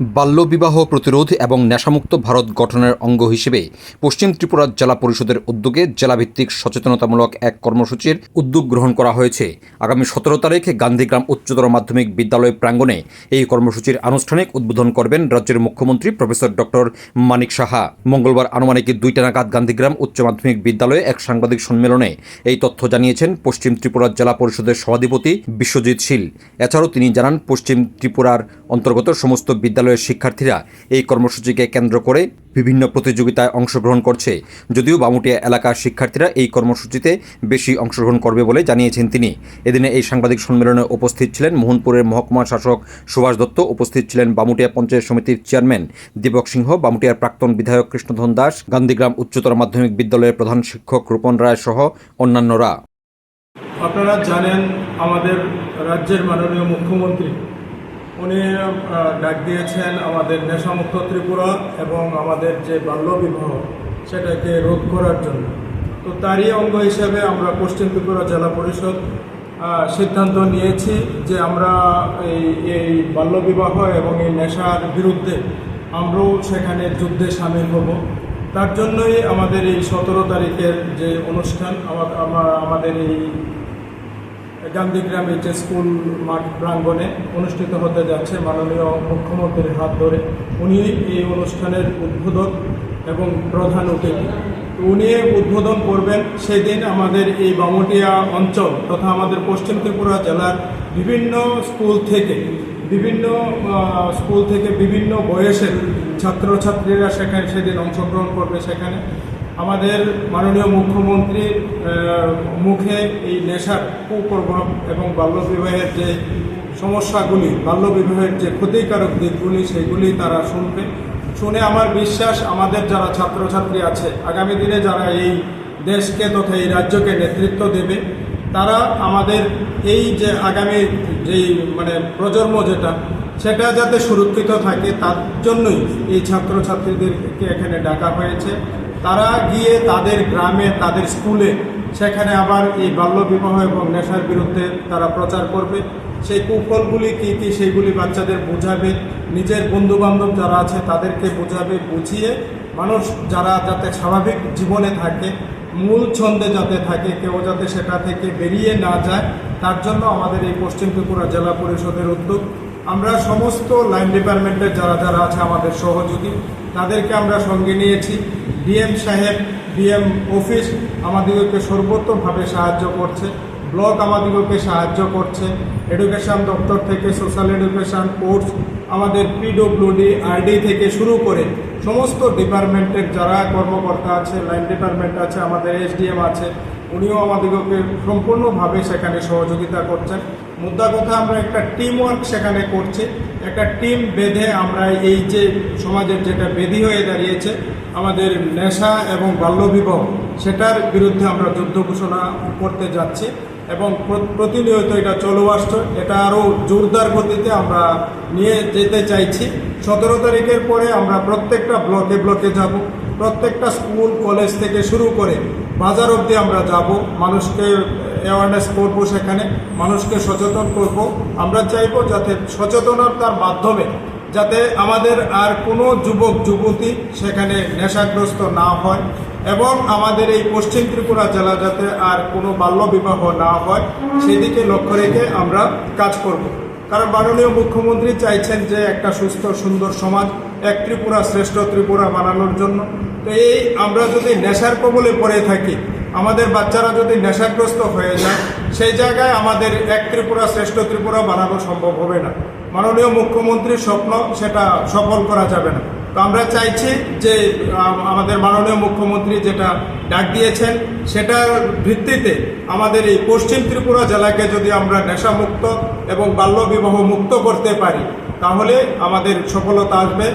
বাল্যবিবাহ প্রতিরোধ এবং নেশামুক্ত ভারত গঠনের অঙ্গ হিসেবে পশ্চিম ত্রিপুরা জেলা পরিষদের উদ্যোগে জেলাভিত্তিক সচেতনতামূলক এক কর্মসূচির উদ্যোগ গ্রহণ করা হয়েছে। আগামী সতেরো তারিখে গান্ধীগ্রাম উচ্চতর মাধ্যমিক বিদ্যালয় প্রাঙ্গণে এই কর্মসূচির আনুষ্ঠানিক উদ্বোধন করবেন রাজ্যের মুখ্যমন্ত্রী প্রফেসর ডক্টর মানিক সাহা। মঙ্গলবার আনুমানিক দুইটা নাগাদ গান্ধীগ্রাম উচ্চ মাধ্যমিক বিদ্যালয়ে এক সাংবাদিক সম্মেলনে এই তথ্য জানিয়েছেন পশ্চিম ত্রিপুরা জেলা পরিষদের সভাধিপতি বিশ্বজিৎ শীল। এছাড়াও তিনি জানান, পশ্চিম ত্রিপুরার অন্তর্গত সমস্ত বিদ্যালয়ের শিক্ষার্থীরা এই কর্মসূচিকে কেন্দ্র করে বিভিন্ন প্রতিযোগিতায় অংশগ্রহণ করছে। যদিও বামুটিয়া এলাকার শিক্ষার্থীরা এই কর্মসূচিতে বেশি অংশগ্রহণ করবে বলে জানিয়েছেন তিনি। এদিনে এই সাংবাদিক সম্মেলনে উপস্থিত ছিলেন মোহনপুরের মহকুমা শাসক সুভাষ দত্ত, উপস্থিত ছিলেন বামুটিয়া পঞ্চায়েত সমিতির চেয়ারম্যান দীপক সিংহ, বামুটিয়ার প্রাক্তন বিধায়ক কৃষ্ণধন দাস, গান্ধীগ্রাম উচ্চতর মাধ্যমিক বিদ্যালয়ের প্রধান শিক্ষক রূপন রায় সহ অন্যান্যরা। আপনারা জানেন আমাদের রাজ্যের মাননীয় মুখ্যমন্ত্রী উনি ডাক দিয়েছেন আমাদের নেশামুক্ত ত্রিপুরা এবং আমাদের যে বাল্যবিবাহ সেটাকে রোধ করার জন্য। তো তারই অঙ্গ হিসেবে আমরা পশ্চিম ত্রিপুরা জেলা পরিষদ সিদ্ধান্ত নিয়েছি যে আমরা এই এই বাল্যবিবাহ এবং এই নেশার বিরুদ্ধে আমরাও সেখানে যুদ্ধে সামিল হব। তার জন্যই আমাদের এই সতেরো তারিখের যে অনুষ্ঠান, আমা- আমা- আমাদের এই গান্ধীগ্রাম এইচ স্কুল মাঠ প্রাঙ্গণে অনুষ্ঠিত হতে যাচ্ছে, মাননীয় মুখ্যমন্ত্রীর হাত ধরে। উনি এই অনুষ্ঠানের উদ্বোধক এবং প্রধান অতিথি। উনি উদ্বোধন করবেন সেদিন আমাদের এই বামুটিয়া অঞ্চল তথা আমাদের পশ্চিম ত্রিপুরা জেলার বিভিন্ন স্কুল থেকে, বিভিন্ন স্কুল থেকে বিভিন্ন বয়সের ছাত্রছাত্রীরা সেখানে সেদিন অংশগ্রহণ করবে সেখানে। আমাদের মাননীয় মুখ্যমন্ত্রীর মুখে এই নেশার কুপ্রভাব এবং বাল্যবিবাহের যে সমস্যাগুলি, বাল্যবিবাহের যে ক্ষতিকারক দিকগুলি, সেগুলি তারা শুনবে। শুনে আমার বিশ্বাস আমাদের যারা ছাত্রছাত্রী আছে, আগামী দিনে যারা এই দেশকে তথা এই রাজ্যকে নেতৃত্ব দেবে, তারা আমাদের এই যে আগামী যেই মানে প্রজন্ম যেটা, সেটা যাতে সুরক্ষিত থাকে, তার জন্যই এই ছাত্রছাত্রীদেরকে এখানে ডাকা হয়েছে। তারা গিয়ে তাদের গ্রামে, তাদের স্কুলে, সেখানে আবার এই বাল্যবিবাহ এবং নেশার বিরুদ্ধে তারা প্রচার করবে। সেই কুফলগুলি কী কী সেইগুলি বাচ্চাদের বোঝাবে, নিজের বন্ধুবান্ধব যারা আছে তাদেরকে বোঝাবে, বুঝিয়ে মানুষ যারা যাতে স্বাভাবিক জীবনে থাকে, মূল ছন্দে যাতে থাকে, কেউ যাতে সেটা থেকে বেরিয়ে না যায়, তার জন্য আমাদের এই পশ্চিম ত্রিপুরা জেলা পরিষদের উদ্যোগ। আমরা সমস্ত লাইন ডিপার্টমেন্টের যারা যারা আছে আমাদের সহযোগী, তাদেরকে আমরা সঙ্গে নিয়েছি। ডিএম সাহেব, ডিএম অফিস আমাদেরকে সর্বোত্তমভাবে সাহায্য করছে। ব্লক আমাদেরকে সাহায্য করছে। এডুকেশন দপ্তর থেকে, সোশ্যাল এডুকেশন কোর্স, আমাদের পিডব্লিউডি, আরডি থেকে শুরু করে সমস্ত ডিপার্টমেন্টের যারা কর্মকর্তা আছে, লাইন ডিপার্টমেন্ট আছে, আমাদের এসডিএম আছে উনিও আমাদেরকে সম্পূর্ণভাবে সেখানে সহযোগিতা করছেন। মুদ্রা কথা আমরা একটা টিম ওয়ার্ক সেখানে করছি। একটা টিম বেঁধে আমরা এই যে সমাজের যেটা বেধি হয়ে দাঁড়িয়েছে, আমাদের নেশা এবং বাল্যবিবাহ, সেটার বিরুদ্ধে আমরা যুদ্ধ ঘোষণা করতে যাচ্ছি। এবং প্রতিনিয়ত এটা চলে আসছে। এটা আরও জোরদার গতিতে আমরা নিয়ে যেতে চাইছি। সতেরো তারিখের পরে আমরা প্রত্যেকটা ব্লকে ব্লকে যাব। প্রত্যেকটা স্কুল, কলেজ থেকে শুরু করে বাজার অবধি আমরা যাব। মানুষকে অ্যাওয়ারনেস করব সেখানে। মানুষকে সচেতন করব। আমরা চাইব যাতে সচেতনতার মাধ্যমে যাতে আমাদের আর কোনো যুবক, যুবতী সেখানে নেশাগ্রস্ত না হয়। এবং আমাদের এই পশ্চিম ত্রিপুরা জেলা যাতে আর কোনো বাল্যবিবাহ না হয়, সেদিকে লক্ষ্য রেখে আমরা কাজ করব। কারণ মাননীয় মুখ্যমন্ত্রী চাইছেন যে একটা সুস্থ, সুন্দর সমাজ, এক ত্রিপুরা শ্রেষ্ঠ ত্রিপুরা বানানোর জন্য। তো এই আমরা যদি নেশার কবলে পড়ে থাকি, আমাদের বাচ্চারা যদি নেশাগ্রস্ত হয়ে যায়, সেই জায়গায় আমাদের এক ত্রিপুরা শ্রেষ্ঠ ত্রিপুরা বানানো সম্ভব হবে না। মাননীয় মুখ্যমন্ত্রীর স্বপ্ন সেটা সফল করা যাবে না। তো আমরা চাইছি যে আমাদের মাননীয় মুখ্যমন্ত্রী যেটা ডাক দিয়েছেন, সেটার ভিত্তিতে আমাদের এই পশ্চিম ত্রিপুরা জেলাকে যদি আমরা নেশামুক্ত এবং বাল্যবিবাহ মুক্ত করতে পারি, তাহলে আমাদের সফলতা আসবে।